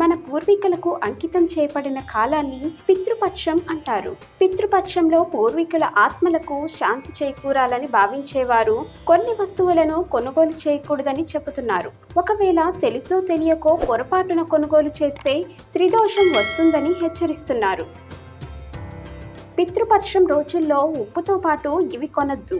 మన పూర్వీకులకు అంకితం చేయబడిన కాలాన్ని పితృపక్షం అంటారు. పితృపక్షంలో పూర్వీకుల ఆత్మలకు శాంతి చేకూరాలని భావించేవారు కొన్ని వస్తువులను కొనుగోలు చేయకూడదని చెబుతున్నారు. ఒకవేళ తెలుసో తెలియకో పొరపాటున కొనుగోలు చేస్తే త్రిదోషం వస్తుందని హెచ్చరిస్తున్నారు. పితృపక్షం రోజుల్లో ఉప్పుతో పాటు ఇవి కొనద్దు.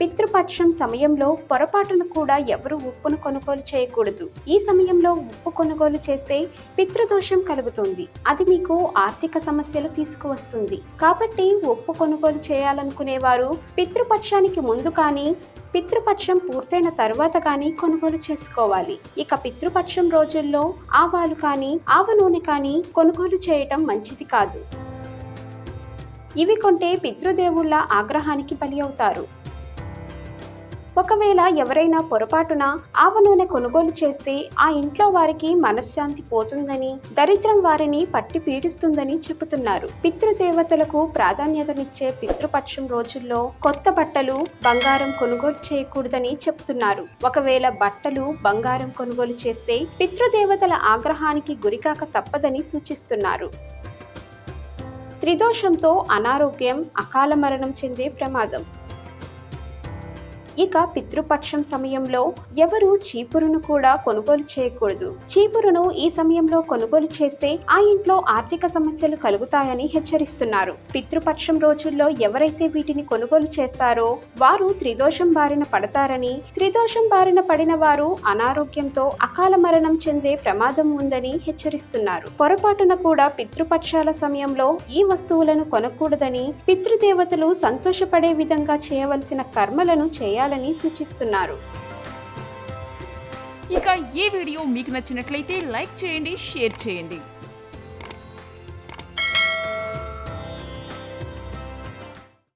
పితృపక్షం సమయంలో పొరపాటును కూడా ఎవరు ఉప్పును కొనుగోలు చేయకూడదు. ఈ సమయంలో ఉప్పు కొనుగోలు చేస్తే పితృదోషం కలుగుతుంది. అది మీకు ఆర్థిక సమస్యలు తీసుకువస్తుంది. కాబట్టి ఉప్పు కొనుగోలు చేయాలనుకునేవారు పితృపక్షానికి ముందు కానీ పితృపక్షం పూర్తయిన తర్వాత కానీ కొనుగోలు చేసుకోవాలి. ఇక పితృపక్షం రోజుల్లో ఆవాలు కానీ ఆవ నూనె కానీ కొనుగోలు చేయటం మంచిది కాదు. ఇవి కొంటే పితృదేవుళ్ళ ఆగ్రహానికి బలి అవుతారు. ఒకవేళ ఎవరైనా పొరపాటున ఆవ నూనె కొనుగోలు చేస్తే ఆ ఇంట్లో వారికి మనశ్శాంతి పోతుందని దరిద్రం వారిని పట్టి పీడిస్తుందని చెబుతున్నారు. పితృదేవతలకు ప్రాధాన్యతనిచ్చే పితృపక్షం రోజుల్లో కొత్త బట్టలు బంగారం కొనుగోలు చేయకూడదని చెబుతున్నారు. ఒకవేళ బట్టలు బంగారం కొనుగోలు చేస్తే పితృదేవతల ఆగ్రహానికి గురికాక తప్పదని సూచిస్తున్నారు. త్రిదోషంతో అనారోగ్యం అకాల మరణం చెందే ప్రమాదం. ఇక పితృపక్షం సమయంలో ఎవరు చీపురును కూడా కొనుగోలు చేయకూడదు. చీపురును ఈ సమయంలో కొనుగోలు చేస్తే ఆ ఇంట్లో ఆర్థిక సమస్యలు కలుగుతాయని హెచ్చరిస్తున్నారు. పితృపక్షం రోజుల్లో ఎవరైతే వీటిని కొనుగోలు చేస్తారో వారు త్రిదోషం బారిన పడతారని త్రిదోషం బారిన పడిన వారు అనారోగ్యంతో అకాల మరణం చెందే ప్రమాదం ఉందని హెచ్చరిస్తున్నారు. పొరపాటున కూడా పితృపక్షాల సమయంలో ఈ వస్తువులను కొనకూడదని పితృదేవతలు సంతోషపడే విధంగా చేయవలసిన కర్మలను చేయాలని సూచిస్తున్నారు. ఇక ఈ వీడియో మీకు నచ్చినట్లయితే లైక్ చేయండి షేర్ చేయండి.